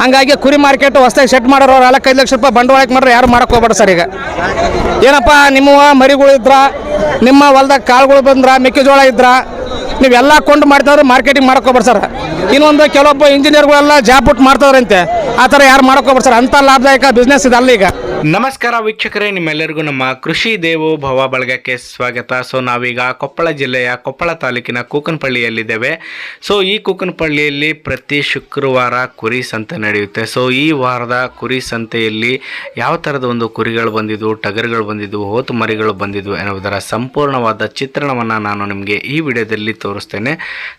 ಹಂಗಾಗಿ ಕುರಿ ಮಾರ್ಕೆಟ್ ಹೊಸದಾಗಿ ಸೆಟ್ ಮಾಡೋರು ಅವ್ರು ನಾಲ್ಕೈದು ಲಕ್ಷ ರೂಪಾಯಿ ಬಂಡವಾಳಕ್ಕೆ ಮಾಡ್ರೆ ಯಾರು ಮಾಡಕ್ಕೆ ಹೋಗ್ಬೇಡ ಸರ್ ಈಗ? ಏನಪ್ಪ, ನಿಮ್ಮ ಮರಿಗಳು ಇದ್ರ, ನಿಮ್ಮ ಹೊಲ್ದಾಗ ಕಾಳುಗಳು ಬಂದ್ರ, ಮೆಕ್ಕೆಜೋಳ ಇದ್ರ ನೀವೆಲ್ಲ ಕೊಂಡು ಮಾಡ್ತಾವ್ರೆ ಮಾರ್ಕೆಟಿಂಗ್ ಮಾಡಕ್ಕೆ ಹೋಗ್ಬೇಡ ಸರ್ ಇನ್ನೊಂದು ಕೆಲವೊಬ್ಬ ಇಂಜಿನಿಯರ್ಗಳೆಲ್ಲ ಜಾಬ್ ಬಿಟ್ಟು ಮಾಡ್ತಾವ್ರಂತೆ ಆ ಥರ ಯಾರು ಮಾಡಕ್ಕೆ ಹೋಗ್ಬೇಡ ಸರ್ ಅಂಥ ಲಾಭದಾಯಕ ಬಿಸ್ನೆಸ್ ಅಲ್ಲಿ ಈಗ. ನಮಸ್ಕಾರ ವೀಕ್ಷಕರೇ, ನಿಮ್ಮೆಲ್ಲರಿಗೂ ನಮ್ಮ ಕೃಷಿ ದೇವೋ ಭವ ಬಳಗಕ್ಕೆ ಸ್ವಾಗತ. ಸೊ ನಾವೀಗ ಕೊಪ್ಪಳ ಜಿಲ್ಲೆಯ ಕೊಪ್ಪಳ ತಾಲೂಕಿನ ಕೂಕನಪಳ್ಳಿಯಲ್ಲಿದ್ದೇವೆ. ಸೊ ಈ ಕೂಕನಪಳ್ಳಿಯಲ್ಲಿ ಪ್ರತಿ ಶುಕ್ರವಾರ ಕುರಿ ಸಂತೆ ನಡೆಯುತ್ತೆ. ಸೊ ಈ ವಾರದ ಕುರಿ ಸಂತೆಯಲ್ಲಿ ಯಾವ ಥರದ ಒಂದು ಕುರಿಗಳು ಬಂದಿದ್ವು, ಟಗರುಗಳು ಬಂದಿದ್ವು ಹೋತು ಮರಿಗಳು ಬಂದಿದ್ವು ಎನ್ನುವುದರ ಸಂಪೂರ್ಣವಾದ ಚಿತ್ರಣವನ್ನು ನಾನು ನಿಮಗೆ ಈ ವಿಡಿಯೋದಲ್ಲಿ ತೋರಿಸ್ತೇನೆ.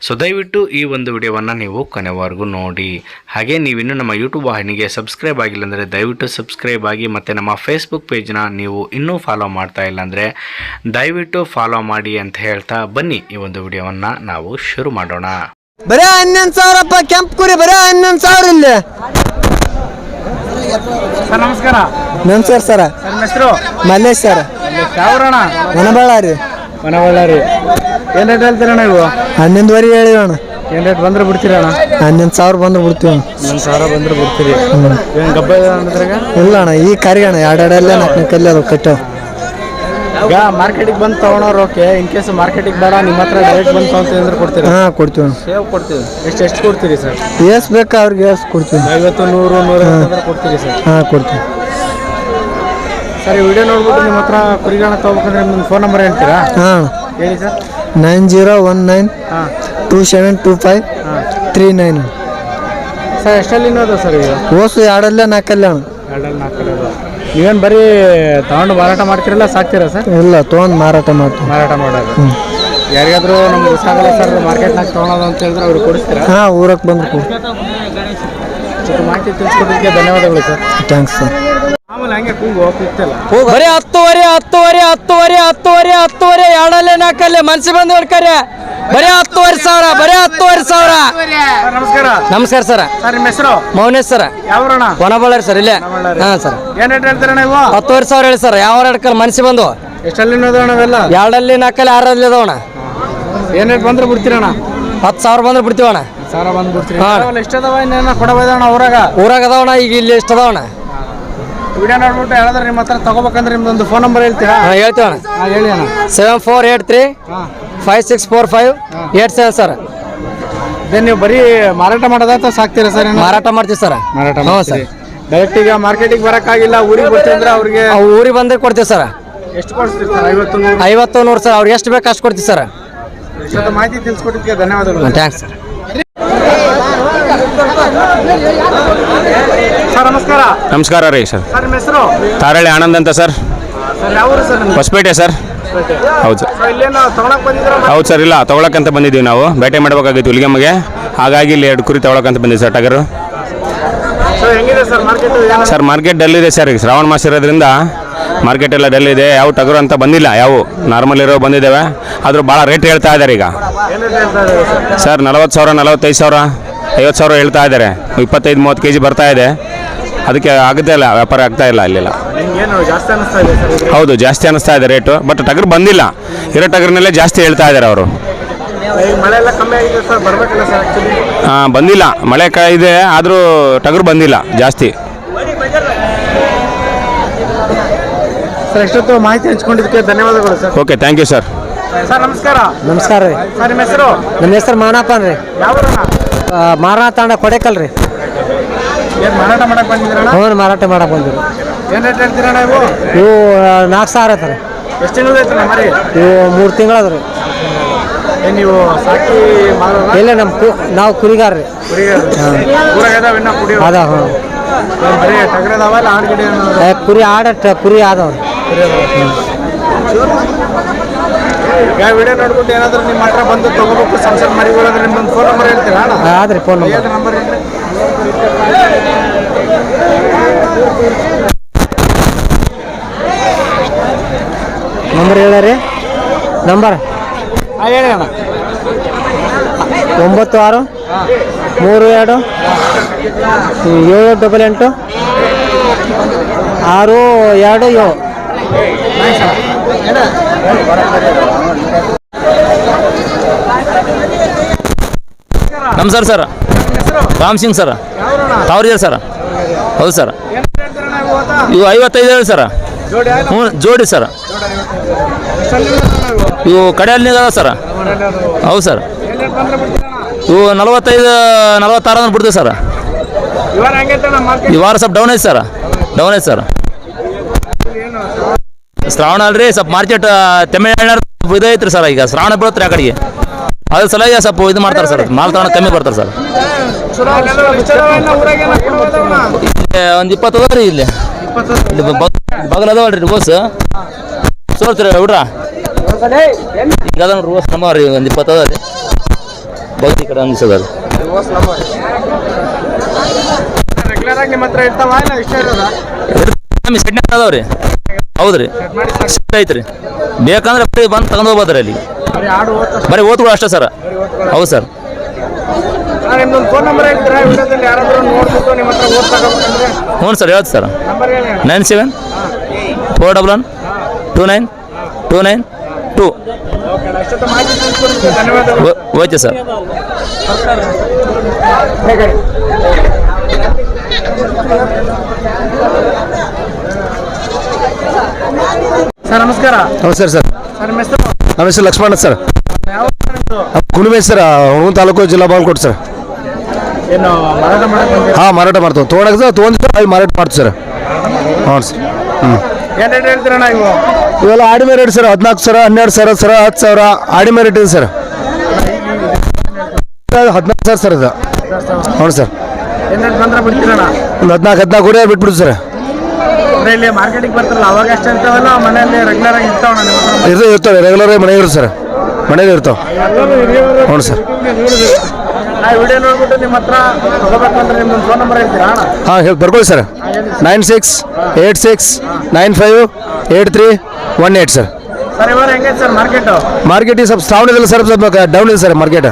ಸೊ ದಯವಿಟ್ಟು ಈ ಒಂದು ವಿಡಿಯೋವನ್ನು ನೀವು ಕೊನೆವರೆಗೂ ನೋಡಿ. ಹಾಗೆ ನೀವಿನ್ನೂ ನಮ್ಮ ಯೂಟ್ಯೂಬ್ ವಾಹಿನಿಗೆ ಸಬ್ಸ್ಕ್ರೈಬ್ ಆಗಿಲ್ಲ ಅಂದರೆ ದಯವಿಟ್ಟು ಸಬ್ಸ್ಕ್ರೈಬ್ ಆಗಿ ಮತ್ತು ನಮ್ಮ ಫೇಸ್ಬುಕ್ ಪೇಜ್ನ ನೀವು ಇನ್ನೂ ಫಾಲೋ ಮಾಡ್ತಾ ಇಲ್ಲ ಅಂದರೆ ದಯವಿಟ್ಟು ಫಾಲೋ ಮಾಡಿ ಅಂತ ಹೇಳ್ತಾ ಬನ್ನಿ ಈ ಒಂದು ವಿಡಿಯೋವನ್ನು ನಾವು ಶುರು ಮಾಡೋಣ. ಬರೇ ಹನ್ನೊಂದು ಸಾವಿರಪ್ಪ ಕೆಂಪು ಕುರಿ ಬರೇ ಹನ್ನೊಂದು ಸಾವಿರ ಇಲ್ಲಿ. ಸರ್ ನಮಸ್ಕಾರ. ನಮಸ್ಕಾರ ಸರ್. ಹೆಸರು? ಮಲ್ಲೇಶ್ ಸರ್. ಯಾವ ಮನಬಳ್ಳಾರಿ ಮನವಳ್ಳಾರಿ ಏನು ರೇಟ್ ಹೇಳ್ತೀರಣ್ಣ ಇವು? ಹನ್ನೊಂದುವರೆ ಹೇಳಿ ಏನು ರೇಟ್ ಬಂದ್ರೆ ಬಿಡ್ತೀರಣ್ಣ? ಹನ್ನೊಂದು ಸಾವಿರ ಬಂದ್ರೆ ಬಿಡ್ತೀವಿ ಹನ್ನೊಂದು ಸಾವಿರ ಬಂದ್ರೆ ಬಿಡ್ತೀರಿ. ಏನು ಗಬ್ಬ ಅಂದ್ರೆ ಇಲ್ಲ ಅಣ್ಣ ಈ ಕಾರ್ಯಣ ಅಣ್ಣ ಎರಡೆರಡಲ್ಲೇ ನಾಲ್ಕು ಕಲ್ಲಿ ಅದು ಕಟ್ಟ. ಈಗ ಮಾರ್ಕೆಟಿಗೆ ಬಂದು ತೊಗೊಳೋರು ಓಕೆ ಇನ್ ಕೇಸ್ ಮಾರ್ಕೆಟಿಗೆ ಬೇಡ ನಿಮ್ಮ ಹತ್ರ ಡೈರೆಕ್ಟ್ ಬಂದು ತೊಗೊಂತೀವಿ ಕೊಡ್ತೀರಾ? ಹಾಂ ಕೊಡ್ತೀವಿ ಅಣ್ಣ. ಸೇವ್ ಕೊಡ್ತೀವಿ. ಎಷ್ಟು ಎಷ್ಟು ಕೊಡ್ತೀರಿ ಸರ್? ಎಷ್ಟು ಬೇಕಾ ಅವ್ರಿಗೆ ಎಷ್ಟು ಕೊಡ್ತೀವಿ. ಐವತ್ತು ನೂರು ನೂರ ಕೊಡ್ತೀರಿ ಸರ್? ಹಾಂ ಕೊಡ್ತೀವಿ. ಸರ್ ಈ ವಿಡಿಯೋ ನೋಡ್ಬಿಟ್ಟು ನಿಮ್ಮ ಹತ್ರ ಕುರಿಗಳನ್ನ ತಗೋಬೇಕಂದ್ರೆ ನಿಮ್ಮ ಫೋನ್ ನಂಬರ್ ಹೇಳ್ತೀರಾ? ಹಾಂ. ಹೇಳಿ sir. Nine zero one nine ಹಾಂ. Two seven two five three nine. Sir ಎಷ್ಟಲ್ಲಿ ಇನ್ನೋದು ಸರ್ ಈಗ ಓಸು ಎರಡಲ್ಲೇ ನಾಲ್ಕಲ್ಲೇ ಅಣ್ಣ. ಎರಡಲ್ಲಿ ನಾಲ್ಕಲ್ಲಿ ನೀವೇನು ಬರೀ ತಗೊಂಡು ಮಾರಾಟ ಮಾಡ್ತೀರಲ್ಲ ಸಾಕ್ತೀರಾ ಸರ್? ಇಲ್ಲ ತೊಗೊಂಡು ಮಾರಾಟ ಮಾಡ್ತೀವಿ. ಮಾರಾಟ ಮಾಡೋದು. ಯಾರಿಗಾದ್ರೂ ನಮ್ಗೆ ಗೊತ್ತಾಗಲ್ಲ ಸರ್ ಮಾರ್ಕೆಟ್ನಾಗ ತೊಗೊಳೋದು ಅಂತ ಹೇಳಿದ್ರೆ ಅವ್ರಿಗೆ ಕೊಡಿಸ್ತೀರಾ? ಹಾಂ ಊರಕ್ಕೆ ಬಂದು ಮಾಹಿತಿ ತಿಳಿಸ್ಕೊಡೋದಕ್ಕೆ ಧನ್ಯವಾದಗಳು ಸರ್. ಥ್ಯಾಂಕ್ಸ್ ಸರ್ ಬರೀ ಹತ್ತುವರೆ ಹತ್ತುವರೆ ಹತ್ತುವರೆ ಹತ್ತುವರೆ ಹತ್ತುವರೆ ಎರಡಲ್ಲೇ ನಾಲ್ಕಲ್ಲೇ ಮನ್ಸಿ ಬಂದು ಹೊಡ್ಕರೆ ಬರೀ ಹತ್ತುವರೆ ಸಾವಿರ ಬರೀ ಹತ್ತುವರೆ ಸಾವಿರ. ನಮಸ್ಕಾರ. ನಮಸ್ಕಾರ ಸರ್. ಸರ್ ನಿಮ್ಮ ಹೆಸರು? ಮೌನೇಶ್ ಸರ್. ವನಬಳ್ಳಾರಿ ಸರ್ ಇಲ್ಲೇ. ಹಾ ಸರ್. ಏನ್ ರೇಟ್ ಹೇಳ್ತೀರ ನೀವು ಹತ್ತುವರೆ ಸಾವಿರ ಹೇಳಿ ಸರ್. ಯಾವ ಎರಡು ಮನ್ಸಿ ಬಂದು? ಎಷ್ಟಲ್ಲಿ ಅವೆಲ್ಲ ಎರಡಲ್ಲಿ ನಾಲ್ಕಲ್ಲಿ ಆರಲ್ಲಿ ಅದಾವಣ ಏನ್ ರೇಟ್ ಬಂದ್ರೆ ಬಿಡ್ತೀರಣ್ಣ ಹತ್ತು ಸಾವಿರ ಬಂದ್ರೆ ಬಿಡ್ತೀವಣ್ಣ ಸಾವಿರ ಬಂದು ಬಿಡ್ತೀರಿ. ಊರಾಗ ಎಷ್ಟದವ ಇನ್ನೇನ ಕೊಡಬೋದಣ್ಣ ಊರಾಗ? ಊರಾಗ ಅದಾವಣ ಈಗ ಇಲ್ಲಿ ಎಷ್ಟು ಅದಾವಣ ವಿಡಿಯೋ ನೋಡ್ಬಿಟ್ಟು ಹೇಳಿದ್ರೆ ನಿಮ್ಮ ಹತ್ರ ತಗೋಬೇಕಂದ್ರೆ ನಿಮ್ದೊಂದು ಫೋನ್ ನಂಬರ್ ಹೇಳ್ತೀರಾ? ಹಾಂ ಹೇಳ್ತೀವಣ್ಣ ಹಾ ಹೇಳಿ ಅಣ್ಣ. ಸೆವೆನ್ ಫೋರ್ ಏಟ್ ತ್ರೀ ಹಾ. Five six four five eight seven sir ಅದೇ ನೀವು ಬರೀ ಮಾರಾಟ ಮಾಡೋದ ಅಥವಾ ಸಾಕ್ತೀರಾ ಸರ್ ಏನು? ಮಾರಾಟ ಮಾಡ್ತೀವಿ ಸರ್ ಮಾರಾಟ ಹ್ಞೂ ಸರ್ ಡೈರೆಕ್ಟ್ ಈಗ ಮಾರ್ಕೆಟಿಗೆ ಬರೋಕ್ಕಾಗಿಲ್ಲ ಊರಿಗೆ ಬರ್ತೀವಿ ಅಂದ್ರೆ ಅವ್ರಿಗೆ ಅವು ಊರಿಗೆ ಬಂದೇ ಕೊಡ್ತೀವಿ ಸರ್ ಎಷ್ಟು ಕೊಡ್ತೀವಿ ಸರ್ ಐವತ್ತು ನೂರು? ಐವತ್ತು ನೂರು ಸರ್ ಅವ್ರಿಗೆ ಎಷ್ಟು ಬೇಕು ಅಷ್ಟು ಕೊಡ್ತೀವಿ ಸರ್ ಮಾಹಿತಿ ತಿಳಿಸ್ಕೊಟ್ಟಿದ್ದಕ್ಕೆ ಧನ್ಯವಾದಗಳು. ಥ್ಯಾಂಕ್ಸ್ ಸರ್ ಸರ್ ನಮಸ್ಕಾರ. ನಮಸ್ಕಾರ ರೀ ಸರ್. ಸರ್ ನಿಮ್ಮ ಹೆಸರು? ತಾರಳ್ಳಿ ಆನಂದ್ ಅಂತ ಸರ್. ಸರ್ ಯಾವ ಊರು ಸರ್ ನಿಮ್ದು? ಹೊಸಪೇಟೆ ಸರ್. ಹೌದು. ಸರ್ ಸರ್ ಇಲ್ಲೇನು ತಗೊಳಕ್ ಬಂದಿದ್ದೀರಾ ಹೌದು ಸರ್ ಇಲ್ಲ ತೊಗೊಳಕ್ಕಂತ ಬಂದಿದ್ದೀವಿ ನಾವು. ಬೇಟೆ ಮಾಡಬೇಕಾಗಿತ್ತು ಹುಲಿಗೆಮ್ಮಗೆ. ಹಾಗಾಗಿ ಇಲ್ಲಿ ಎರಡು ಕುರಿ ತೊಗೊಳಕ್ಕಂತ ಬಂದಿದ್ದೀವಿ ಸರ್ ಟಗರು. ಸರ್ ಹೆಂಗಿದೆ sir market sir market dull ಇದೆ ಸರ್ ಈಗ. ಶ್ರಾವಣ ಮಾಸ ಇರೋದ್ರಿಂದ ಮಾರ್ಕೆಟ್ ಎಲ್ಲ ಡಲ್ ಇದೆ ಯಾವ ಟಗರು ಅಂತ ಬಂದಿಲ್ಲ ಯಾವ. ನಾರ್ಮಲ್ ಇರೋ ಬಂದಿದ್ದಾವೆ. ಆದರೂ ಭಾಳ ರೇಟ್ ಹೇಳ್ತಾ ಇದ್ದಾರೆ ಈಗ. ಸರ್ ನಲವತ್ತು ಸಾವಿರ ನಲವತ್ತೈದು ಸಾವಿರ. ಐವತ್ತು ಸಾವಿರ ಹೇಳ್ತಾ ಇದ್ದಾರೆ. ಇಪ್ಪತ್ತೈದು ಮೂವತ್ತು ಕೆ ಜಿ ಬರ್ತಾ ಇದೆ. ಅದಕ್ಕೆ ಆಗುತ್ತೆ ಇಲ್ಲ ವ್ಯಾಪಾರ ಆಗ್ತಾ ಇಲ್ಲ ಅಲ್ಲೆಲ್ಲ. ಹೌದು ಜಾಸ್ತಿ ಅನಿಸ್ತಾ ಇದೆ ಸರ್ ಹೌದು ಜಾಸ್ತಿ ಅನ್ನಿಸ್ತಾ ಇದೆ ರೇಟು. ಬಟ್ ಟಗರು ಬಂದಿಲ್ಲ. ಇರೋ ಟಗರ್ನಲ್ಲೇ ಜಾಸ್ತಿ ಹೇಳ್ತಾ ಇದ್ದಾರೆ ಅವರು. ಮಳೆ ಎಲ್ಲ ಕಮ್ಮಿ ಆಗಿದೆ ಸರ್ ಬರ್ಬೇಕಲ್ಲ ಸರ್ ಆ್ಯಕ್ಚುಲಿ ಹಾಂ ಬಂದಿಲ್ಲ. ಮಳೆ ಕ ಇದೆ ಆದರೂ ಟಗರು ಬಂದಿಲ್ಲ ಜಾಸ್ತಿ. ಸರ್ ಎಷ್ಟೊತ್ತು ಮಾಹಿತಿ ಹಂಚ್ಕೊಂಡಿದ್ದಕ್ಕೆ ಧನ್ಯವಾದಗಳು sir. Okay thank you sir sir ನಮಸ್ಕಾರ. ನಮಸ್ಕಾರ ರೀ. ಸರ್ ನಿಮ್ಮ ಹೆಸರು? ನಮ್ಮ ಹೆಸರು ಮಾನಪ್ಪನ್ ರೀ ಯಾವ ಮಾರಾಟ ತಾಂಡ ಕೊಡೆಕಲ್ ರೀ ಏನು ಮಾರಾಟ ಮಾಡಕ್ ಬಂದಿದ್ದೀರಣ್ಣ ಹ್ಞೂ ಮಾರಾಟ ಮಾಡಕ್ಕೆ ಬಂದಿರು ಏನು ರೇಟ್ ಹೇಳ್ತೀರಣ್ಣ ಇವು? ಇವು ನಾಲ್ಕು ಸಾವಿರ ಐತೆ ರೀ ಎಷ್ಟು ತಿಂಗಳು ಐತಣ್ಣ ಮರಿ? ಇವು ಮೂರು ತಿಂಗಳು ಅದ ರೀ ನೀವು ಸಾಕಿ ಇಲ್ಲ ನಮ್ಮ ಕು ನಾವು ಕುರಿಗಾರ ರೀ ಅದ ಹ್ಞೂ. ಕುರಿ ಆಡ ಕುರಿ ಅದಾವ. ಈಗ ವಿಡಿಯೋ ನೋಡ್ಬಿಟ್ಟು ಏನಾದರೂ ನಿಮ್ಮ ಹತ್ರ ಬಂದು ತಗೋಬೇಕು ಸಂಸತ್ ಮರಿಗಳಂದ್ರೆ ನಿಮ್ಮೊಂದು ಫೋನ್ ನಂಬರ್ ಹೇಳ್ತೀರಾ ಆದ್ರೆ ಫೋನ್ ನಂಬರ್ ನಂಬರ್ ನಂಬರ್ ಹೇಳ ರೀ? ನಂಬರ್ ಹೇಳಿ ಅಣ್ಣ. ಒಂಬತ್ತು ಆರು ಮೂರು ಎರಡು ಏಳು ಡಬಲ್ ಎಂಟು ಆರು ಎರಡು ಏಳು. ನಮಸ್ಕಾರ ಸರ್ ರಾಮ್ ಸಿಂಗ್ ಸರ್. ತಾವ್ರಿದ ಸರ್. ಹೌದು ಸರ್. ಇವು ಐವತ್ತೈದು ಹೇಳಿ ಸರ್. ಹ್ಞೂ, ಜೋಡಿ ಸರ್. ಇವು ಕಡೆಯಲ್ಲಿ ಅದ ಸರ್. ಹೌದು ಸರ್. ಇವು ನಲವತ್ತೈದು, ನಲವತ್ತಾರು ಅಂದ್ರೆ ಬಿಡ್ತೀವಿ ಸರ್. ಈ ವಾರ ಸ್ವಲ್ಪ ಡೌನ್ ಐತೆ ಸರ್. ಡೌನ್ ಐತೆ ಸರ್. ಶ್ರಾವಣ ಅಲ್ರಿ ಸ್ವಲ್ಪ ಮಾರ್ಕೆಟ್ ತಮಿಳ್ನಾಡು ಇದು ಐತ್ರಿ ಸರ್ ಈಗ ಶ್ರಾವಣ ಬೀಳತ್ರಿ ಆ ಕಡೆಗೆ. ಅದ್ರ ಸಲುವಾಗಿ ಸ್ವಲ್ಪ ಇದು ಮಾಡ್ತಾರೆ ಸರ್ ಮಾಲ್ ತಗೊಂಡು ಕಮ್ಮಿ ಬರ್ತಾರೆ ಸರ್. ಒಂದು ಇಪ್ಪತ್ತು ಅದ ರೀ ಇಲ್ಲಿ. ಬಗಲ್ ಅದಾವಲ್ರಿ ರೋಸ್. ಸೋರ್ತೀರಿ ಹುಡ್ರ. ಈಗ ಅದ ರೋಸ್ ನಮ್ಮ ರೀ ಒಂದು ಇಪ್ಪತ್ತು ಅದ ರೀ. ಬಗಲ್ ಈ ಕಡೆ ಒಂದು ಅದ. ಸೆಡ್ನೆ ಅದಾವ ರೀ. ಹೌದು ರೀ ಸೆಟ್ ಐತ್ರಿ. ಬೇಕಂದ್ರೆ ಬರೀ ಬಂದು ತಗೊಂಡು ಹೋಗ್ಬೋದ್ರಿ ಅಲ್ಲಿ. ಬರೀ ಓದ್ಗಳು ಅಷ್ಟೇ ಸರ್. ಹೌದು ಸರ್. ಹ್ಞೂ ಸರ್ ಹೇಳ್ತು sir. Nine seven four double one two nine two nine two. Okay sir. Sir ನಮಸ್ಕಾರ. ನಮಸ್ಕಾರ ಸರ್. ಸರ್ ನಿಮ್ಮ ಹೆಸರು? ನಮ್ಮ ಹೆಸರು ಲಕ್ಷ್ಮಣ ಸರ್. ಯಾವ ಊರು ನಿಮ್ದು? ಸರ್ ಹುಣಗುಂದ ತಾಲೂಕು ಜಿಲ್ಲಾ ಬಾಗಲಕೋಟೆ ಸರ್. ಏನು ಮಾರಾಟ ಮಾಡಕ್ ಬಂದಿರಾ? ಹಾಂ ಮಾರಾಟ ಮಾಡ್ತೀವಿ. ತೊಗೊಂಡಾಗ ತೊಗೊಂಡು ಅಲ್ಲಿ ಮಾರಾಟ ಮಾಡ್ತೀವಿ ಸರ್. ಹ್ಞೂ ಸರ್. ಹ್ಞೂ. ಏನ್ ರೇಟ್ ಹೇಳ್ತೀರಣ್ಣ ಇವು? ಇವೆಲ್ಲ ಆಡಿಮೆ ರೇಟ್ ಸರ್ ಹದಿನಾಲ್ಕು ಸಾವಿರ ಹನ್ನೆರಡು ಸಾವಿರ ಸರ್ ಹತ್ತು ಸಾವಿರ ಆಡಿಮೆ ರೇಟ್ ಇದೆ ಸರ್. ಹದಿನಾಲ್ಕು ಸಾವಿರ ಸರ್ ಇದು. ಹ್ಞೂ ಸರ್. ಏನ್ ರೇಟ್ ಬಂದ್ರೆ ಬಿಡ್ತೀರಣ್ಣ? ಒಂದು ಹದಿನಾಲ್ಕು ಹದಿನಾಲ್ಕು ವರೆ ಬಿಟ್ಬಿಡು ಸರ್. ಅಂದ್ರೆ ಇಲ್ಲಿ ಬರ್ತಾರಲ್ಲ ಅವಾಗ ಎಷ್ಟು ಇರ್ತಾವಲ್ಲ ಮನೆಯಲ್ಲಿ ರೆಗ್ಯುಲರ್ ಆಗಿ ಇರ್ತಾವಣ್ಣ ನಿಮ್ಮ ಇರ್ತವೆ ರೆಗ್ಯುಲರ್ ಆಗಿ ಮನೆಗೆ ಸರ್. ಮನೇಲಿ ಇರ್ತಾವೆ. ಹ್ಞೂ ಸರ್. ನಾ ವಿಡಿಯೋ ನೋಡ್ಬಿಟ್ಟು ನಿಮ್ಮ ಹತ್ರ ತಗೋಬೇಕು ಅಂದ್ರೆ ನಿಮ್ದು ಫೋನ್ ನಂಬರ್ ಹೇಳ್ತೀರಾ ಅಣ್ಣ? ಹಾಂ ಹೇಳಿ ಬರ್ಕೊಳ್ಳಿ sir. Nine six eight six nine five eight three one eight sir. Sir ಇವಾಗ ಹೆಂಗೈತೆ ಸರ್ ಮಾರ್ಕೆಟು ಮಾರ್ಕೆಟಿಗೆ ಸ್ವಲ್ಪ ಶ್ರಾವಣ ಇದೆ ಸರ್ ಸ್ವಲ್ಪ ಡೌನ್ ಇದೆ ಸರ್ ಮಾರ್ಕೆಟ್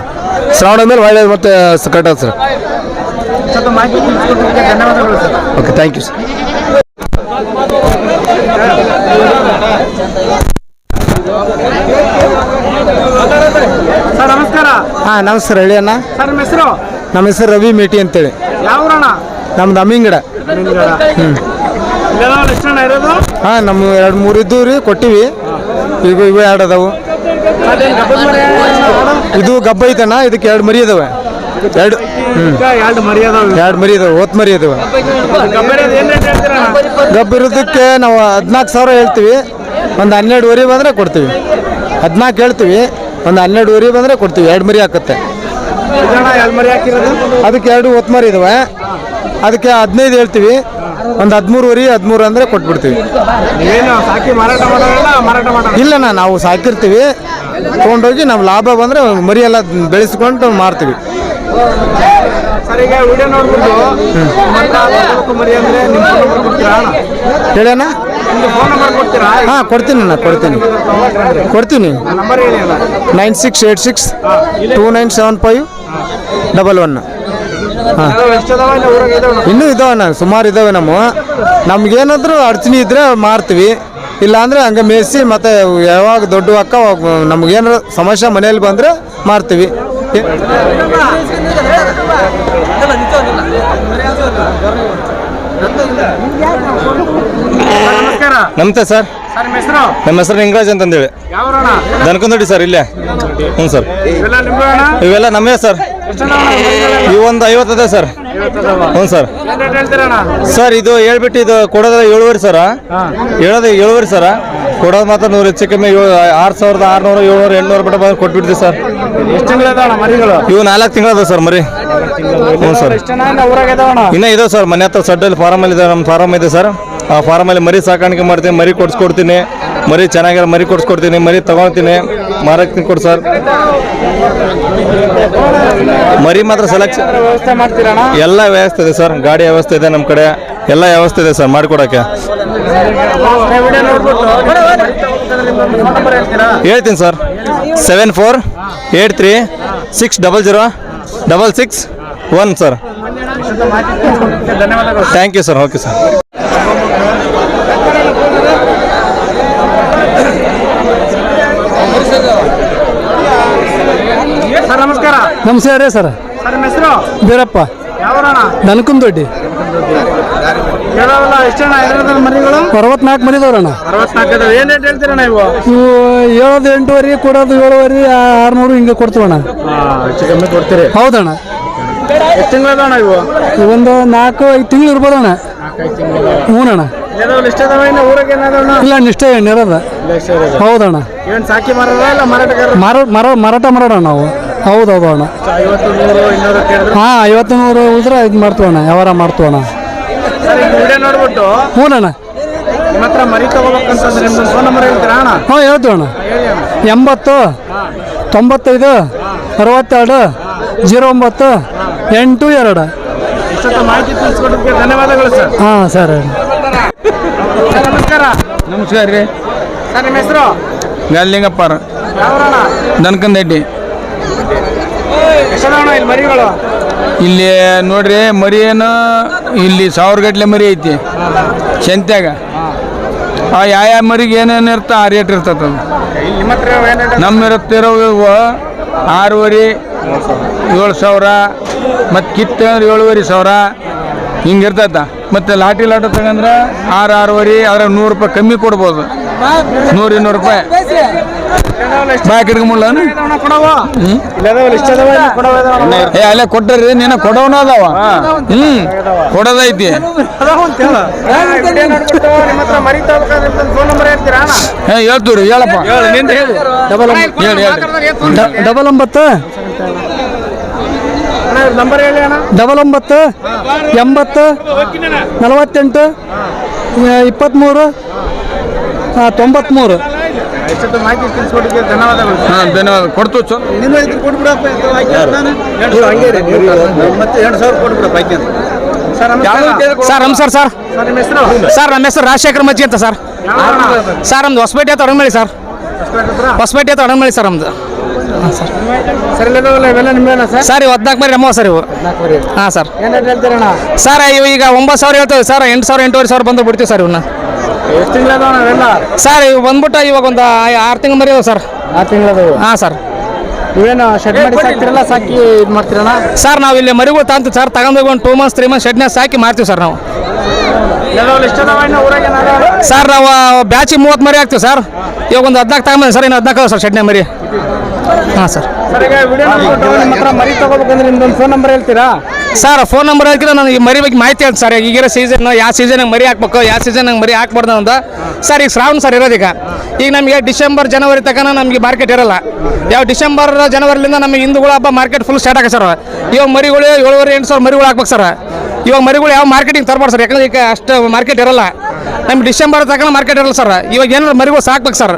ಶ್ರಾವಣ ಮೇಲೆ ಒಳ್ಳೆ ಮತ್ತೆ ಕಟ್ ಸರ್. ಸ್ವಲ್ಪ ಮಾಹಿತಿ ತಿಳಿಸ್ಕೊಟ್ಟಿದ್ದಕ್ಕೆ ಧನ್ಯವಾದಗಳು sir. Okay thank you sir ನಮಸ್ಕಾರ ಹೇಳಿ ಅಣ್ಣ. ಸರ್ ನಿಮ್ಮ ಹೆಸರು? ನಮ್ಮ ಹೆಸರು ರವಿ ಮೇಟಿ ಅಂತೇಳಿ. ಯಾವ ನಮ್ದು ಅಮ್ಮಿಂಗಡ. ಹಾ ಇರೋದು? ಹಾಂ ನಮ್ಮ ಎರಡು ಮೂರು ಇದ್ದು ರೀ ಕೊಟ್ಟಿವಿ. ಈಗ ಇವು ಎರಡು ಅದಾವು. ಇದು ಗಬ್ಬ ಐತಣ್ಣ ಇದಕ್ಕೆ ಎರಡು ಮರಿ ಅದಾವೆ. ಎರಡು ಎರಡು ಮರಿ ಅದಾವ. ಎರಡು ಮರಿ ಅದಾವೆ ಓತ್ ಮರಿ ಅದಾವೆ. ಗಬ್ಬ ಇರೋದಕ್ಕೆ ನಾವು ಹದಿನಾಲ್ಕು ಸಾವಿರ ಹೇಳ್ತೀವಿ. ಒಂದು ಹನ್ನೆರಡುವರೆ ಬಂದರೆ ಕೊಡ್ತೀವಿ. ಹದಿನಾಲ್ಕು ಹೇಳ್ತೀವಿ. ಒಂದು ಹನ್ನೆರಡುವರೆ ಬಂದರೆ ಕೊಡ್ತೀವಿ ಎರಡು ಮರಿ ಹಾಕುತ್ತೆ. ಅದಕ್ಕೆ ಎರಡು ಹೊತ್ತು ಮರಿ ಇದಾವೆ. ಅದಕ್ಕೆ ಹದಿನೈದು ಹೇಳ್ತೀವಿ. ಒಂದು ಹದಿಮೂರುವರೆ ಹದಿಮೂರು ಅಂದರೆ ಕೊಟ್ಬಿಡ್ತೀವಿ. ಇಲ್ಲಣ್ಣ ನಾವು ಸಾಕಿರ್ತೀವಿ. ತೊಗೊಂಡೋಗಿ ನಾವು ಲಾಭ ಬಂದರೆ ಮರಿ ಎಲ್ಲ ಬೆಳೆಸ್ಕೊಂಡು ಮಾರ್ತೀವಿ ಹೇಳಣ್ಣ ಹಾಂ ಕೊಡ್ತೀನಿ ಅಣ್ಣ ಕೊಡ್ತೀನಿ. ಕೊಡ್ತೀನಿ. ಅಣ್ಣ. Nine six eight six two nine seven five double one. ಹಾಂ. ಇನ್ನೂ ಇದಾವೆ ನಾನು ಸುಮಾರು ಇದಾವೆ ನಮ್ಮ. ನಮ್ಗೇನಾದರೂ ಅಡಚಣೆ ಇದ್ದರೆ ಮಾರ್ತೀವಿ. ಇಲ್ಲಾಂದರೆ ಹಂಗೆ ಮೇಯಿಸಿ ಮತ್ತು ಯಾವಾಗ ದೊಡ್ಡ ಅಕ್ಕ ನಮ್ಗೇನಾರು ಸಮಸ್ಯೆ ಮನೆಯಲ್ಲಿ ಬಂದರೆ ಮಾರ್ತೀವಿ. ನಮಸ್ಕಾರ. ನಮಸ್ತೆ ಸರ್. ಹೆಸರು? ನಮ್ಮ ಹೆಸರು ನಿಂಗರಾಜ್ ಅಂತಂದೇಳಿ. ದನಕುಂದಡಿ ಸರ್ ಇಲ್ಲೇ. ಹ್ಞೂ ಸರ್. ಇವೆಲ್ಲ ನಮ್ಮೇ ಸರ್? ಇವು ಒಂದು ಐವತ್ತದೆ ಸರ್. ಹ್ಞೂ ಸರ್. ಸರ್ ಇದು ಹೇಳ್ಬಿಟ್ಟು ಇದು ಕೊಡೋದ್ರೆ ಏಳುವರೆ ಸರ. ಹೇಳೋದು ಏಳುವರೆ ಸರ. ಕೊಡೋದು ಮಾತ್ರ ನೂರು ಹೆಚ್ಚು ಕಮ್ಮಿ ಆರು ಸಾವಿರದ ಆರುನೂರು ಏಳ್ನೂರು ಎಂಟುನೂರು ಬಿಟ್ಟು ಬಂದು ಕೊಟ್ಬಿಡ್ತೀವಿ ಸರ್. ಇವು ನಾಲ್ಕು ತಿಂಗಳದ ಸರ್ ಮರಿ. ಹ್ಞೂ ಸರ್. ಇನ್ನೂ ಇದೆ ಸರ್ ಮನೆ ಹತ್ರ ಸಡ್ಡಲ್ಲಿ ಫಾರಮಲ್ಲಿ ಇದೆ ನಮ್ಮ ಫಾರಮ್ ಇದೆ ಸರ್. ಫಾರಮಲ್ಲಿ ಮರಿ ಸಾಕಾಣಿಕೆ ಮಾಡ್ತೀನಿ ಮರಿ ಕೊಡಿಸ್ಕೊಡ್ತೀನಿ ಮರಿ ಚೆನ್ನಾಗಿರೋ ಮರಿ ಕೊಡಿಸ್ಕೊಡ್ತೀನಿ ಮರಿ ತಗೊಳ್ತೀನಿ ಮಾರಕ್ಕೆ ಕೊಡಿ ಸರ್. ಮರಿ ಮಾತ್ರ ಸೆಲೆಕ್ಷನ್ ವ್ಯವಸ್ಥೆ ಮಾಡ್ತೀರಣ್ಣ? ಎಲ್ಲ ವ್ಯವಸ್ಥೆ ಇದೆ ಸರ್ ಗಾಡಿ ವ್ಯವಸ್ಥೆ ಇದೆ ನಮ್ಮ ಕಡೆ ಎಲ್ಲ ವ್ಯವಸ್ಥೆ ಇದೆ ಸರ್ ಮಾಡಿಕೊಡೋಕ್ಕೆ. ಹೇಳ್ತೀನಿ sir seven four eight three six double zero double six one sir. ಧನ್ಯವಾದಗಳು thank you sir okay sir sir ನಮಸ್ಕಾರ. ನಮಸ್ಕಾರ ರೀ ಸರ್. ಸರ್ ನಿಮ್ಮ ಹೆಸರು? ಬೀರಪ್ಪ ಯಾವರಣ ದೊಡ್ಡಿ ಎಷ್ಟಣ್ಣ ಮರಿಗಳು? ಅರವತ್ನಾಲ್ಕು ಮರಿದವ್ರಣ್ಣ. ಅರವತ್ನಾಲ್ಕು ಅದಾವ ಏನ್ ರೇಟ್ ಹೇಳ್ತೀರಣ್ಣ ಇವು ಇವು ಏಳೋದು ಎಂಟುವರೆ ಕೊಡೋದು ಏಳುವರೆ ಆರ್ನೂರು ಹಿಂಗೆ ಕೊಡ್ತೀವಣ್ಣ. ಹೆಚ್ಚು ಕಮ್ಮಿ ಕೊಡ್ತೀರಿ. ಹೌದಣ್ಣ. ಎಷ್ಟು ತಿಂಗಳದಣ್ಣ ಇವು? ಒಂದು ನಾಲ್ಕು ಐದು ತಿಂಗಳು ಇರ್ಬೋದಣ್ಣ ಹ್ಞೂನಣ್ಣ ಇಲ್ಲ ನಿಷ್ಠೆ ಇರೋದ ಹೌದಣ್ಣ. ಸಾಕಿ ಮಾರೋ ಮಾರ ಮರ ಮಾರಾಟ ಮಾಡೋಣ ನಾವು. ಹೌದು ಹೌದು ಅಣ್ಣ. ಹಾಂ ಐವತ್ತು ನೂರು ಉಳಿದ್ರೆ ಇದು ಮಾಡ್ತೀವಣ್ಣ ವ್ಯವಹಾರ ಮಾಡ್ತೀವಣ್ಣ ನೋಡ್ಬಿಟ್ಟು ಹ್ಞೂನಣ್ಣ ಹ್ಞೂ ಹೇಳ್ತೀವಣ್ಣ ಎಂಬತ್ತು ತೊಂಬತ್ತೈದು ಅರವತ್ತೆರಡು ಜೀರೋ ಒಂಬತ್ತು ಎಂಟು ಎರಡು. ಇಷ್ಟೊತ್ತು ಮಾಹಿತಿ ತಿಳಿಸ್ಕೊಡೋದಕ್ಕೆ ಧನ್ಯವಾದಗಳು ಸರ್. ಹಾಂ ಸರ್. ಸರ್ ನಮಸ್ಕಾರ. ನಮಸ್ಕಾರ ರೀ. ಸರ್ ನಿಮ್ಮ ಹೆಸರು? ಗಲ್ಲಿಂಗಪ್ಪಾರ ಯಾವರಣ ದನಕಂದಡ್ಡಿ. ಎಷ್ಟದವಣ ಇಲ್ಲಿ ಮರಿಗಳು? ಇಲ್ಲಿ ನೋಡ್ರಿ ಮರಿ ಏನು ಇಲ್ಲಿ ಸಾವಿರ ಗಟ್ಲೆ ಮರಿ ಐತಿ. ಸಂತ್ಯಾಗ ಆ ಯಾವ ಮರಿಗೆ ಏನೇನು ಇರ್ತ ಆ ರೇಟ್ ಇರ್ತದ ಅದು. ಇಲ್ಲಿ ನಿಮ್ಮ ಹತ್ರ ನಮ್ಮ ಇರತ್ತಿರೋ ಇವು ಆರೂವರೆ ಏಳು ಸಾವಿರ ಮತ್ತು ಕಿತ್ತ ಅಂದ್ರೆ ಏಳುವರೆ ಸಾವಿರ ಹಿಂಗೆ ಇರ್ತೈತ. ಮತ್ತು ಲಾಟಿ ಲಾಟ ತಗಂದ್ರೆ ಆರು ಆರೂವರೆ ಅದ್ರಾಗ ನೂರು ರೂಪಾಯಿ ಕಮ್ಮಿ ಕೊಡ್ಬೋದು. ನೂರು ಇನ್ನೂರು ರೂಪಾಯಿ. ಬಾಯ್. ಏ ಅಲ್ಲೇ ಕೊಟ್ಟರಿ ನಿನ್ನ ಕೊಡೋನು ಅದಾವ. ಹ್ಞೂ ಕೊಡೋದೈತಿ. ಹೇಳ್ತೀವಿ ಹೇಳಪ್ಪ. ಡಬಲ್ ಹೇಳಿ ಹೇಳಿ. ಡಬಲ್ ಒಂಬತ್ತು ಅಣ್ಣ ನಂಬರ್ ಹೇಳಿ ಅಣ್ಣ ಡಬಲ್ ಒಂಬತ್ತು ಎಂಬತ್ತು ನಲವತ್ತೆಂಟು ಇಪ್ಪತ್ತ್ಮೂರು ತೊಂಬತ್ತ್ಮೂರು ಹಾಂ ಧನ್ಯವಾದ. ಕೊಡ್ತು ಚೊ ಸರ್ ನಮಸ್ಕಾರ. Sir sir sir. ನಿಮ್ಮ ಹೆಸರು? ಸರ್ ನಮ್ಮ ಹೆಸರು ರಾಜಶೇಖರ್ ಮಜ್ಜಿ ಅಂತ ಸರ್. ಸರ್ ನಮ್ದು ಹೊಸಪೇಟೆ ಹತ್ರ ಅಡಮಳಿ ಸರ್. ಹೊಸಪೇಟೆ ಹತ್ರ? ಅಡಮಳಿ ಸರ್ ನಮ್ದು. ಸರ್. ಇಲ್ಲದವಲ್ಲ ಇವೆಲ್ಲ ನಿಮ್ಮೇನ ಸರ್? ಸರ್ ಇವು ಹದಿನಾಲ್ಕು ಮರಿ ನಮ್ಮವ ಸರ್ ಇವು. ಹಾಂ ಸರ್. ಏನು ರೇಟ್ ಹೇಳ್ತೀರಣ್ಣ ಸರ್ ಇವು ಈಗ ಒಂಬತ್ತು ಸಾವಿರ ಹೇಳ್ತೇವೆ. ಸರ್ ಎಂಟು ಸಾವಿರ ಎಂಟೂವರೆ ಸಾವಿರ ಬಂದು ಬಿಡ್ತೀವಿ ಸರ್ ಇವನ್ನ ಎಷ್ಟು ತಿಂಗಳದವ ನಾವೆಲ್ಲ ಸರ್ ಇವು ಬಂದ್ಬಿಟ್ಟು ಇವಾಗ ಒಂದು ಆರು ತಿಂಗಳು ಮರಿ ಸರ್. ಆರು ತಿಂಗಳದವು ಹಾಂ ಸರ್. ಇವೇನು ಶೆಡ್ ಮಾಡಿ ಸಾಕ್ತಿರಲ್ಲ ಸಾಕಿ ಇದು ಮಾಡ್ತೀರಣ್ಣ? ಸರ್ ನಾವು ಇಲ್ಲಿ ಮರಿಗಳು ತಾಂತ ಸರ್ ತಗೊಂಡೋಗಿ ಒಂದು ಟೂ ಮಂತ್ಸ್ ತ್ರೀ ಮಂತ್ಸ್ ಶೆಡ್ನ ಸಾಕಿ ಮಾಡ್ತೀವಿ ಸರ್ ನಾವು. ಸರ್ ನಾವು ಬ್ಯಾಚಿಗೆ ಮೂವತ್ತು ಮರಿ ಹಾಕ್ತೀವಿ ಸರ್. ಇವಾಗ ಒಂದು ಹದಿನಾಲ್ಕು ತಗೊಂಬಂದು ಸರ್, ಇನ್ನು ಹದಿನಾಲ್ಕು ಸರ್ ಶೆಡ್ ಮರಿ. ಹಾಂ, ಸರ್. ಮರಿ ತಗೋಬೇಕಂದ್ರೆ ನಿಮ್ದೊಂದು ಫೋನ್ ನಂಬರ್ ಹೇಳ್ತೀರಾ? ಸರ್ ಫೋನ್ ನಂಬರ್ ಹಾಕಿದ್ರೆ ನಾನು ಈ ಮರಿ ಬಗ್ಗೆ ಮಾಹಿತಿ ಅಂತ ಸರ್. ಈಗಿರೋ ಸೀಸನ್ ಯಾವ ಸೀಸನ್ಗೆ ಮರಿ ಹಾಕ್ಬೇಕು, ಯಾವ ಸೀಸನ್ ಮರಿ ಹಾಕ್ಬಾರ್ದು ಅಂತ ಸರ್, ಈಗ ಶ್ರಾವಣ ಸರ್ ಇರೋದೀಗ. ಈಗ ನಮಗೆ ಡಿಸೆಂಬರ್, ಜನವರಿ ತನಕ ನಮಗೆ ಮಾರ್ಕೆಟ್ ಇರಲ್ಲ. ಯಾವ ಡಿಸೆಂಬರ್, ಜನವರಿಲಿಂದ ನಮಗೆ ಹಿಂದೂಗಳ ಹಬ್ಬ ಮಾರ್ಕೆಟ್ ಫುಲ್ ಸ್ಟಾರ್ಟ್ ಆಗ ಸರ್. ಇವಾಗ ಮರಿಗಳು ಏಳುವರೆ ಎಂಟು ಸಾವಿರ ಮರಿಗಳು ಹಾಕ್ಬೇಕು ಸರ್. ಇವಾಗ ಮರಿಗಳು ಯಾವ ಮಾರ್ಕೆಟಿಂಗ್ ತರಬಾರ್ದು ಸರ್. ಯಾಕಂದ್ರೆ ಈಗ ಅಷ್ಟು ಮಾರ್ಕೆಟ್ ಇರಲ್ಲ. ನಮ್ಗೆ ಡಿಸೆಂಬರ್ ತನಕ ಮಾರ್ಕೆಟ್ ಇರಲ್ಲ ಸರ್. ಇವಾಗ ಏನಾದ್ರು ಮರಿಗಳು ಸಾಕ್ಬೇಕು ಸರ್.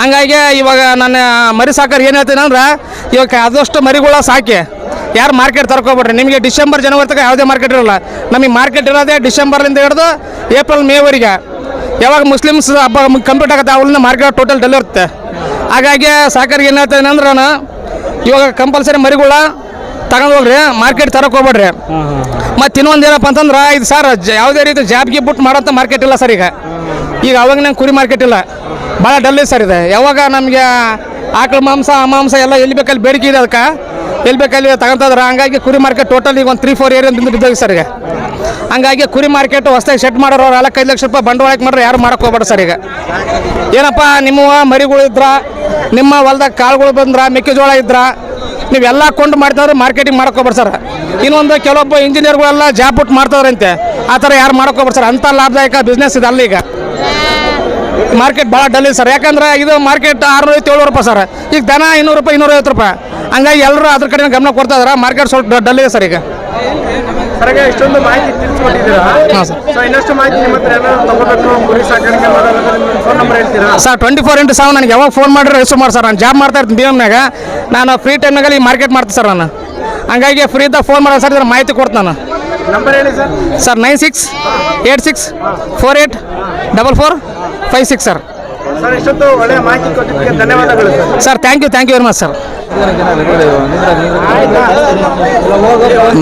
ಹಂಗಾಗಿ ಇವಾಗ ನನ್ನ ಮರಿ ಸಾಕೋರು ಏನು ಹೇಳ್ತೀನಿ ಅಂದ್ರೆ, ಇವಾಗ ಆದಷ್ಟು ಮರಿಗಳ ಸಾಕಿ. ಯಾರು ಮಾರ್ಕೆಟ್ ತರ್ಕೊಬಿಟ್ರಿ, ನಿಮಗೆ ಡಿಸೆಂಬರ್, ಜನವರಿ ತನಕ ಯಾವುದೇ ಮಾರ್ಕೆಟ್ ಇರಲ್ಲ. ನಮಗೆ ಮಾರ್ಕೆಟ್ ಇರೋದೇ ಡಿಸೆಂಬರ್ಲಿಂದ ಹಿಡಿದು ಏಪ್ರಿಲ್, ಮೇವರೆಗೆ. ಯಾವಾಗ ಮುಸ್ಲಿಮ್ಸ್ ಹಬ್ಬ ಕಂಪ್ಲೀಟ್ ಆಗುತ್ತೆ ಅವಳಿಂದ ಮಾರ್ಕೆಟ್ ಟೋಟಲ್ ಡಲ್ ಇರುತ್ತೆ. ಹಾಗಾಗಿ ಸಾಕರಿಗೆ ಏನು ಹೇಳ್ತೀನಿ ಅಂದ್ರೆ ನಾನು, ಇವಾಗ ಕಂಪಲ್ಸರಿ ಮರಿಗಳ ತಗೊಂಡು ಹೋಗ್ರಿ, ಮಾರ್ಕೆಟ್ ತರಕ್ಕೆ ಹೋಗ್ಬೇಡ್ರಿ. ಮತ್ತು ಇನ್ನೊಂದು ಏನಪ್ಪ ಅಂತಂದ್ರೆ ಇದು ಸರ್ ಯಾವುದೇ ರೀತಿ ಜಾಬ್ ಗಿಬ್ ಬಿಟ್ಟು ಮಾಡೋಂಥ ಮಾರ್ಕೆಟ್ ಇಲ್ಲ ಸರ್ ಈಗ. ಈಗ ಅವಾಗ ನಂಗೆ ಕುರಿ ಮಾರ್ಕೆಟ್ ಇಲ್ಲ. ಭಾಳ ಡಲ್ ಸರ್ ಇದೆ. ಯಾವಾಗ ನಮಗೆ ಆಕಳ ಮಾಂಸ, ಆ ಮಾಂಸ ಎಲ್ಲ ಎಲ್ಲಿ ಬೇಕಲ್ಲಿ ಬೇಡಿಕೆ ಇದೆ ಅದಕ್ಕೆ. ಎಲ್ಲಿ ಬೇಕಲ್ಲಿ ತಗೊಂತಂದ್ರೆ ಹಂಗಾಗಿ ಕುರಿ ಮಾರ್ಕೆಟ್ ಟೋಟಲ್ ಈಗ ಒಂದು ತ್ರೀ ಫೋರ್ ಏರಿಯಾ ಬಿದ್ದೋಗಿ ಸರ್ ಈಗ. ಹಂಗಾಗಿ ಕುರಿ ಮಾರ್ಕೆಟ್ ಹೊಸದಾಗಿ ಸೆಟ್ ಮಾಡೋರು ನಾಲ್ಕೈದು ಲಕ್ಷ ರೂಪಾಯಿ ಬಂಡವಾಳಕ್ಕೆ ಮಾಡ್ರೆ ಯಾರು ಮಾಡಕ್ಕೆ ಹೋಗ್ಬೇಡ ಸರ್ ಈಗ. ಏನಪ್ಪ, ನಿಮ್ಮ ಮರಿಗಳು ಇದ್ರ, ನಿಮ್ಮ ಹೊಲ್ದಾಗ ಕಾಳುಗಳು ಬಂದ್ರ, ಮೆಕ್ಕೆಜೋಳ ಇದ್ರ ನೀವೆಲ್ಲ ಕೊಂಡು ಮಾಡ್ತಾವ್ರೆ ಮಾರ್ಕೆಟಿಂಗ್ ಮಾಡಕ್ಕೆ ಹೋಗ್ಬೇಡ ಸರ್. ಇನ್ನೊಂದು ಕೆಲವೊಬ್ಬ ಇಂಜಿನಿಯರ್ಗಳೆಲ್ಲ ಜಾಬ್ ಬಿಟ್ಟು ಮಾಡ್ತಾವ್ರಂತೆ ಆ ಥರ ಯಾರು ಮಾಡಕ್ಕೆ ಹೋಗ್ಬೇಡ ಸರ್. ಅಂಥ ಲಾಭದಾಯಕ ಬಿಸ್ನೆಸ್ ಇದೆ ಅಲ್ಲಿ ಈಗ. ಮಾರ್ಕೆಟ್ ಭಾಳ ಡಲ್ ಇದೆ ಸರ್. ಯಾಕಂದ್ರೆ ಇದು ಮಾರ್ಕೆಟ್ ಆರುನೂರ ಏಳ್ನೂರು ರೂಪಾಯಿ ಸರ್. ಈಗ ದನ ಇನ್ನೂರು ರೂಪಾಯಿ ಇನ್ನೂರೈವತ್ತು ರೂಪಾಯಿ ಹಂಗಾಗಿ ಎಲ್ಲರೂ ಅದ್ರ ಕಡೆ ಗಮನ ಕೊಡ್ತಾ ಇದಾರೆ. ಮಾರ್ಕೆಟ್ ಸ್ವಲ್ಪ ಡಲ್ ಸರ್ ಈಗ. ಸರ್ ಇಷ್ಟೊಂದು ಮಾಹಿತಿ ತಿಳಿಸ್ಕೊಟ್ಟಿದ್ದೀರಾ? ಹಾಂ ಸರ್. ಸೊ ಇನ್ನಷ್ಟು ಮಾಹಿತಿ ನಿಮ್ಮ ಹತ್ರ ಏನಾದ್ರು ತಗೋಬೇಕು ಕುರಿ ಸಾಕಾಣಿಕೆ ಫೋನ್ ನಂಬರ್ ಹೇಳ್ತೀರಾ? Sir twenty four into seven ನನಗೆ ಯಾವಾಗ ಫೋನ್ ಮಾಡಿದ್ರೆ ರಿಸೀವ್ ಮಾಡಿ ಸರ್. ನಾನು ಜಾಬ್ ಮಾಡ್ತಾ ಇರ್ತೀನಿ ಬಿ ಎಮ್ನಾಗ ನಾನು ಫ್ರೀ ಟೈಮ್ನಾಗ ಈ ಮಾರ್ಕೆಟ್ ಮಾಡ್ತೀನಿ ಸರ್ ನಾನು. ಹಂಗಾಗಿ ಫ್ರೀ ಇದ್ದಾಗ ಫೋನ್ ಮಾಡೋ ಸರ್ ಇದ್ರ ಮಾಹಿತಿ ಕೊಡ್ತೀನಿ ನಾನು. ನಂಬರ್ ಹೇಳಿ sir. Sir nine six eight six four eight double four five six sir. Sir ಇಷ್ಟೊತ್ತು ಒಳ್ಳೆ ಮಾಹಿತಿ ಕೊಟ್ಟಿದ್ದಕ್ಕೆ ಧನ್ಯವಾದಗಳು sir. Sir thank you thank you very much sir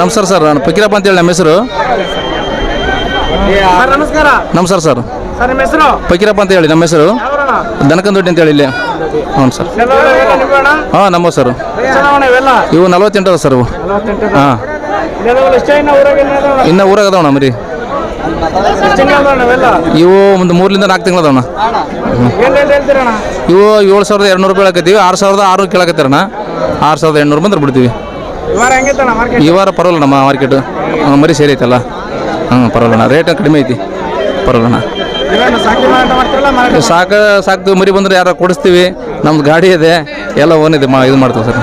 ನಮಸ್ಕಾರ ಸರ್ ನಾನು ಫಕೀರಪ್ಪ ಅಂತೇಳಿ ನಮ್ಮ ಹೆಸರು. ಸರ್ ನಮಸ್ಕಾರ. ನಮಸ್ಕಾರ ಸರ್. ಸರ್ ನಿಮ್ಮ ಹೆಸರು? ಫಕೀರಪ್ಪ ಅಂತ ಹೇಳಿ ನಮ್ಮ ಹೆಸರು. ಯಾವರಣ ಅಂತ ಹೇಳಿ ಇಲ್ಲಿ. ಹ್ಞೂ ಸರ್. ಹಾಂ ನಮ್ಮ ಸರ್. ಇವು ನಲ್ವತ್ತೆಂಟು ಅದ ಸರ್ ಇವು. ಹಾಂ ಇನ್ನು ಊರಾಗ ನಮ್ಮ ಮರಿ. ಇವು ಒಂದು ಮೂರರಿಂದ ನಾಲ್ಕು ತಿಂಗಳು ಅದಾವಣ್ಣ ಇವು ಏಳು ಸಾವಿರದ ಎರಡುನೂರು ರೂಪಾಯಿ ಹಾಕತ್ತೀವಿ. ಆರು ಸಾವಿರದ ಆರು ಕೇಳಕತ್ತೀರಣ್ಣ. ಆರು ಸಾವಿರದ ಎಂಟುನೂರು ಬಂದ್ರೆ ಬಿಡ್ತೀವಿ. ಈ ವಾರ ಪರವಾಗಿಲ್ಲ ನಮ್ಮ ಮಾರ್ಕೆಟ್ ಮರಿ ಸೇರಿ ಐತಲ್ಲ ಹ್ಞೂ ಪರವಾಗಿಲ್ಲ ರೇಟ್ ಕಡಿಮೆ ಐತಿ. ಪರವಾಗಿಲ್ಲ ಸಾಕ ಸಾಕ್ತೀವಿ ಮರಿ ಬಂದ್ರೆ ಯಾರು ಕೊಡಿಸ್ತೀವಿ. ನಮ್ದು ಗಾಡಿ ಇದೆ. ಎಲ್ಲ ಓನ್ ಇದೆ ಮಾ ಇದು ಮಾಡ್ತೀವಿ ಸರ್.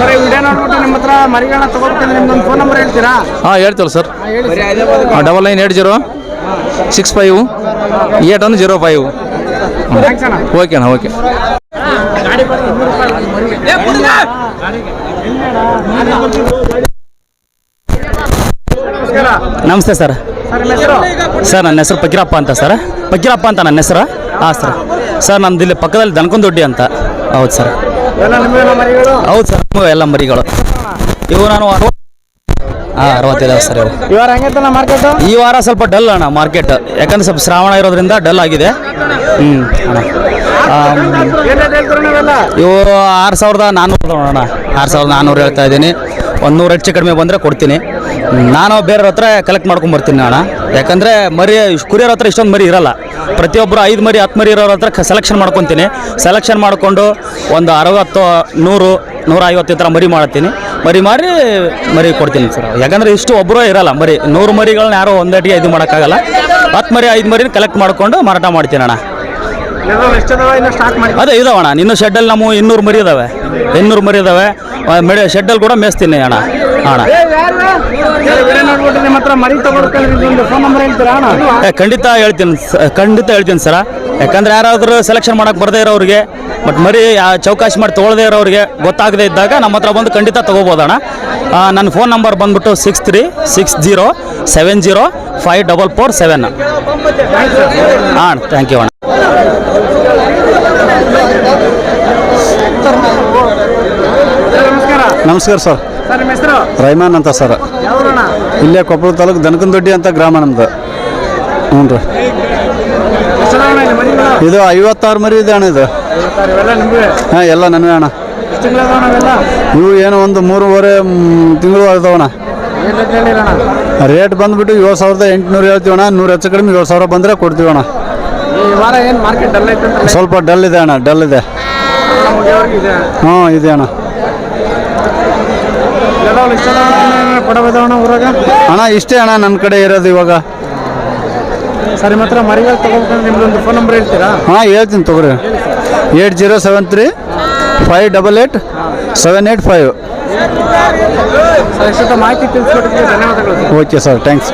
ಸರ್ ಈ ವಿಡಿಯೋ ನೋಡ್ಬಿಟ್ಟು ನಿಮ್ಮ ಹತ್ರ ಮರಿಗಳನ್ನ ತಗೋಬೇಕಂದ್ರೆ ನಿಮ್ದೊಂದು ಫೋನ್ ನಂಬರ್ ಹೇಳ್ತೀರಾ? ಹಾಂ ಹೇಳ್ತೀವಲ್ಲ sir. Double nine eight zero six five eight one zero five thanks ಅಣ್ಣ. ಓಕೆ ಅಣ್ಣ ಓಕೆ ನಮಸ್ತೆ ಸರ್. ಸರ್ ನನ್ನ ಹೆಸರು ಪಕೀರಪ್ಪ ಅಂತ ಸರ್. ಪಕೀರಪ್ಪ ಅಂತ ನನ್ನ ಹೆಸರು? ಹಾಂ ಸರ್. ಸರ್ ನಮ್ದು ಇಲ್ಲಿ ಪಕ್ಕದಲ್ಲಿ ದನಕೊಂದೊಡ್ಡಿ ಅಂತ. ಹೌದು ಸರ್. ಹೌದು ಸರ್ ಇವು ಎಲ್ಲ ಮರಿಗಳು. ಇವು ನಾನು ಹಾಂ ಅರವತ್ತಿದಾವೆ ಸರ್ ಇವು. ವಾರ ಹೆಂಗೈತಲ್ಲ ಮಾರ್ಕೆಟ್ ಈ ವಾರ ಸ್ವಲ್ಪ ಡಲ್ ಅಣ್ಣ ಮಾರ್ಕೆಟ್ ಯಾಕಂದ್ರೆ ಸ್ವಲ್ಪ ಶ್ರಾವಣ ಇರೋದ್ರಿಂದ ಡಲ್ ಆಗಿದೆ. ಹ್ಞೂ ಅಣ್ಣ. ಇವು ಆರು ಸಾವಿರದ ನಾನ್ನೂರು ಅಣ್ಣ. ಆರು ಸಾವಿರದ ನಾನ್ನೂರು ಹೇಳ್ತಾ ಇದ್ದೀನಿ. ಒಂದು ನೂರು ಹೆಚ್ಚು ಕಡಿಮೆ ಬಂದರೆ ಕೊಡ್ತೀನಿ. ನಾನು ಬೇರೆಯವ್ರ ಹತ್ರ ಕಲೆಕ್ಟ್ ಮಾಡ್ಕೊಂಡು ಬರ್ತೀನಿ ಅಣ್ಣ. ಯಾಕಂದರೆ ಮರಿ ಕುರಿಯರ ಹತ್ರ ಇಷ್ಟೊಂದು ಮರಿ ಇರಲ್ಲ. ಪ್ರತಿಯೊಬ್ಬರು ಐದು ಮರಿ, ಹತ್ತು ಮರಿ ಇರೋರ ಹತ್ರ ಸೆಲೆಕ್ಷನ್ ಮಾಡ್ಕೊತೀನಿ. ಸೆಲೆಕ್ಷನ್ ಮಾಡಿಕೊಂಡು ಒಂದು ಅರವತ್ತು, ನೂರು ನೂರ ಐವತ್ತು ಥರ ಮರಿ ಮಾಡ್ತೀನಿ. ಮರಿ ಮಾಡಿ ಮರಿ ಕೊಡ್ತೀನಿ ಸರ್. ಯಾಕಂದರೆ ಇಷ್ಟು ಒಬ್ಬರು ಇರಲ್ಲ ಮರಿ. ನೂರು ಮರಿಗಳನ್ನ ಯಾರೋ ಒಂದಟಿಗೆ ಇದು ಮಾಡೋಕ್ಕಾಗಲ್ಲ. ಹತ್ತು ಮರಿ, ಐದು ಮರಿನ ಕಲೆಕ್ಟ್ ಮಾಡಿಕೊಂಡು ಮಾರಾಟ ಮಾಡ್ತೀನಿ ಅಣ್ಣ. ಎಷ್ಟದಾವ ಇನ್ನು ಅಣ್ಣ ಅದೇ ಇನ್ನು ಶೆಡ್ಡಲ್ಲಿ ನಮ್ಮ ಇನ್ನೂರು ಮರಿ ಇದಾವೆ. ಇನ್ನೂರು ಮರಿ ಇದಾವೆ. ಮೇಡ ಶೆಡ್ಡಲ್ಲಿ ಕೂಡ ಮೇಸ್ತೀನಿ ಅಣ್ಣ ಅಣ್ಣ. ಖಂಡಿತ ಹೇಳ್ತೀನಿ ಖಂಡಿತ ಹೇಳ್ತೀನಿ ಸರ. ಯಾಕಂದ್ರೆ ಯಾರಾದರೂ ಸೆಲೆಕ್ಷನ್ ಮಾಡಕ್ಕೆ ಬರದೇ ಇರೋರಿಗೆ ಬಟ್ ಮರಿ ಚೌಕಾಶಿ ಮಾಡಿ ತೊಗೊಳ್ದೇ ಇರೋರಿಗೆ ಗೊತ್ತಾಗದೇ ಇದ್ದಾಗ ನಮ್ಮ ಹತ್ರ ಬಂದು ಖಂಡಿತ ತೊಗೋಬೋದಣ್ಣ ನನ್ನ ಫೋನ್ ನಂಬರ್ ಬಂದ್ಬಿಟ್ಟು six three six zero seven zero five double four seven ಹಾಂ ಥ್ಯಾಂಕ್ ಯು ಅಣ್ಣ. ನಮಸ್ಕಾರ ಸರ್. ರೈಮಾನ್ ಅಂತ ಸರ್. ಇಲ್ಲೇ ಕೊಪ್ಪಳ ತಾಲೂಕು ದನಕನದೊಡ್ಡಿ ಅಂತ ಗ್ರಾಮ ನಮ್ದು. ಹ್ಞೂ ರೀ. ಇದು ಐವತ್ತಾರು ಮರಿ ಇದೆ ಅಣ್ಣ ಇದು. ಹಾಂ ಎಲ್ಲ ನನಗೆ ಅಣ್ಣ. ಇವು ಏನೋ ಒಂದು ಮೂರುವರೆ ತಿಂಗಳು ಹೇಳಿರಣ್ಣ? ರೇಟ್ ಬಂದ್ಬಿಟ್ಟು ಏಳು ಸಾವಿರದ ಎಂಟುನೂರು ಹೇಳ್ತೀವಣ್ಣ. ನೂರು ಹೆಚ್ಚು ಕಡಿಮೆ ಏಳು ಸಾವಿರ ಬಂದರೆ ಕೊಡ್ತೀವಣ್ಣ. ಈ ವಾರ ಏನು ಮಾರ್ಕೆಟ್ ಡಲ್ ಐತೆ ಅಂತ ಸ್ವಲ್ಪ ಡಲ್ ಇದೆ ಅಣ್ಣ ಡಲ್ ಇದೆ. ಹಾ ಇದೆ ಹ್ಞೂ ಇದೆ ಅಣ್ಣ. ಊರಾಗ ಅಣ್ಣ ಇಷ್ಟೇ ಅಣ್ಣ ನನ್ನ ಕಡೆ ಇರೋದು ಇವಾಗ. ಸರ್ ನಿಮ್ಮ ಹತ್ರ ಮರಿಗಳು ತಗೋಬೇಕಂದ್ರೆ ನಿಮ್ದೊಂದು ಫೋನ್ ನಂಬರ್ ಹೇಳ್ತೀರಾ? ಹಾಂ ಹೇಳ್ತೀನಿ ತಗೋರಿ. Eight zero seven three five double eight seven eight five. Sir ಎಷ್ಟೊತ್ತ ಮಾಹಿತಿ ತಿಳಿಸ್ಕೊಟ್ಟಿದ್ದೀವಿ ಧನ್ಯವಾದಗಳು ಓಕೆ ಸರ್ ಥ್ಯಾಂಕ್ಸ್.